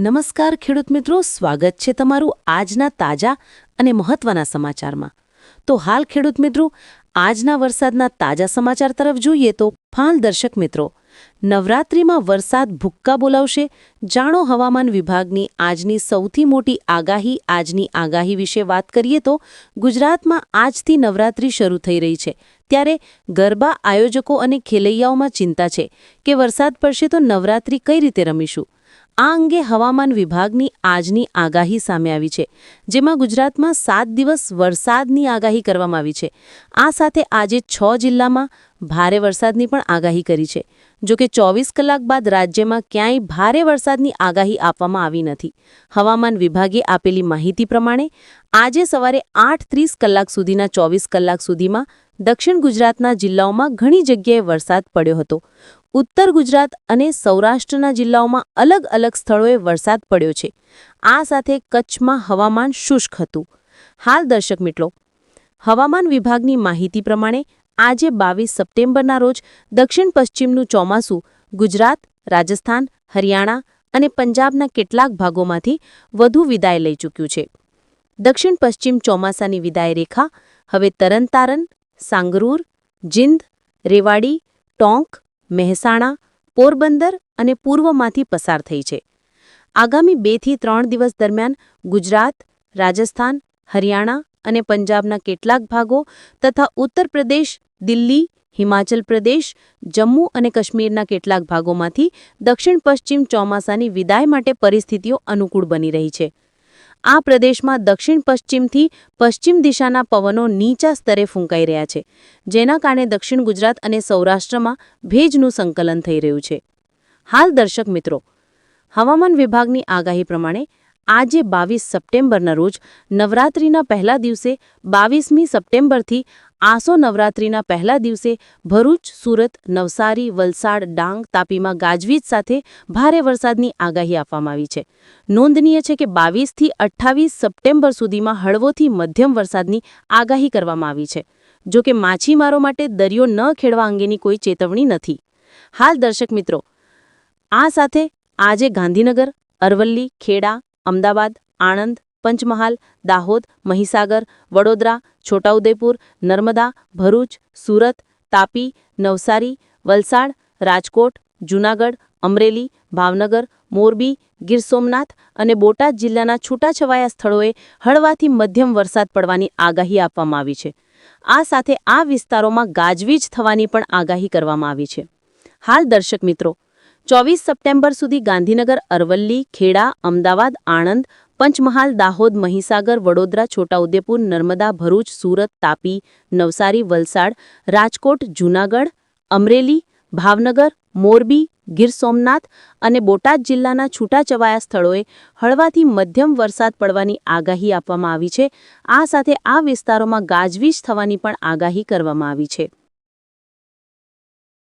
નમસ્કાર ખેડૂત મિત્રો, સ્વાગત છે તમારું આજના તાજા અને મહત્વના સમાચારમાં. તો હાલ ખેડૂત મિત્રો, આજના વરસાદના તાજા સમાચાર તરફ જોઈએ તો ફાલ દર્શક મિત્રો, નવરાત્રિમાં વરસાદ ભુક્કા બોલાવશે, જાણો હવામાન વિભાગની આજની સૌથી મોટી આગાહી, આજની આગાહી વિશે વાત કરીએ તો ગુજરાતમાં આજથી નવરાત્રિ શરૂ થઈ રહી છે, ત્યારે ગરબા આયોજકો અને ખેલૈયાઓમાં ચિંતા છે કે વરસાદ પડશે તો નવરાત્રિ કઈ રીતે રમીશું? આ અંગે હવામાન વિભાગની આજની આગાહી સામે આવી છે, જેમાં ગુજરાતમાં સાત દિવસ વરસાદની આગાહી કરવામાં આવી છે. આ સાથે આજે છ જિલ્લામાં ભારે વરસાદની પણ આગાહી કરી છે. જોકે ચોવીસ કલાક બાદ રાજ્યમાં ક્યાંય ભારે વરસાદની આગાહી આપવામાં આવી નથી. હવામાન વિભાગે આપેલી માહિતી પ્રમાણે, આજે સવારે આઠ ત્રીસ કલાક સુધીના ચોવીસ કલાક સુધીમાં દક્ષિણ ગુજરાતના જિલ્લાઓમાં ઘણી જગ્યાએ વરસાદ પડ્યો હતો. ઉત્તર ગુજરાત અને સૌરાષ્ટ્રના જિલ્લાઓમાં અલગ અલગ સ્થળોએ વરસાદ પડ્યો છે. આ સાથે કચ્છમાં હવામાન શુષ્ક હતું. હાલ દર્શક મિત્રો, હવામાન વિભાગની માહિતી પ્રમાણે આજે બાવીસ સપ્ટેમ્બરના રોજ દક્ષિણ પશ્ચિમનું ચોમાસું ગુજરાત, રાજસ્થાન, હરિયાણા અને પંજાબના કેટલાક ભાગોમાંથી વધુ વિદાય લઈ ચૂક્યું છે. દક્ષિણ પશ્ચિમ ચોમાસાની વિદાય રેખા હવે તરનતારન સાંગરૂર, જિંદ, રેવાડી, ટોંક મહેસાણા, પોરબંદર અને પૂર્વમાંથી પસાર થઈ છે. આગામી બેથી ત્રણ દિવસ દરમિયાન ગુજરાત, રાજસ્થાન, હરિયાણા અને પંજાબના કેટલાક ભાગો તથા ઉત્તર પ્રદેશ, દિલ્હી, હિમાચલ પ્રદેશ, જમ્મુ અને કાશ્મીરના કેટલાક ભાગોમાંથી દક્ષિણ પશ્ચિમ ચોમાસાની વિદાય માટે પરિસ્થિતિઓ અનુકૂળ બની રહી છે. આ પ્રદેશમાં દક્ષિણ પશ્ચિમથી પશ્ચિમ દિશાના પવનો નીચા સ્તરે ફૂંકાઈ રહ્યા છે, જેના કારણે દક્ષિણ ગુજરાત અને સૌરાષ્ટ્રમાં ભેજનું સંકલન થઈ રહ્યું છે. હાલ દર્શક મિત્રો, હવામાન વિભાગની આગાહી પ્રમાણે આજે બાવીસ સપ્ટેમ્બરના રોજ નવરાત્રિના પહેલા દિવસે બાવીસમી સપ્ટેમ્બરથી આસો નવરાત્રિના પહેલા દિવસે ભરૂચ, સુરત, નવસારી, વલસાડ, ડાંગ, તાપીમાં ગાજવીજ સાથે ભારે વરસાદની આગાહી આપવામાં આવી છે. નોંધનીય છે કે બાવીસથી અઠ્ઠાવીસ સપ્ટેમ્બર સુધીમાં હળવોથી મધ્યમ વરસાદની આગાહી કરવામાં આવી છે. જો કે માછીમારો માટે દરિયો ન ખેડવા અંગેની કોઈ ચેતવણી નથી. હાલ દર્શક મિત્રો, આ સાથે આજે ગાંધીનગર, અરવલ્લી, ખેડા અમદાવાદ, આણંદ, પંચમહાલ, દાહોદ, મહીસાગર, વડોદરા, છોટાઉદેપુર, નર્મદા, ભરૂચ, સુરત, તાપી, નવસારી, વલસાડ, રાજકોટ, જૂનાગઢ, અમરેલી, ભાવનગર, મોરબી, ગીર સોમનાથ અને બોટાદ જિલ્લાના છૂટાછવાયા સ્થળોએ હળવાથી મધ્યમ વરસાદ પડવાની આગાહી આપવામાં આવી છે. આ સાથે આ વિસ્તારોમાં ગાજવીજ થવાની પણ આગાહી કરવામાં આવી છે. હાલ દર્શક મિત્રો ચોવીસ સપ્ટેમ્બર સુધી ગાંધીનગર, અરવલ્લી, ખેડા, અમદાવાદ, આણંદ, પંચમહાલ, દાહોદ, મહીસાગર, વડોદરા, છોટાઉદેપુર, નર્મદા, ભરૂચ, સુરત, તાપી, નવસારી, વલસાડ, રાજકોટ, જૂનાગઢ, અમરેલી, ભાવનગર, મોરબી, ગીર સોમનાથ અને બોટાદ જિલ્લાના છૂટાછવાયા સ્થળોએ હળવાથી મધ્યમ વરસાદ પડવાની આગાહી આપવામાં આવી છે. આ સાથે આ વિસ્તારોમાં ગાજવીજ થવાની પણ આગાહી કરવામાં આવી છે.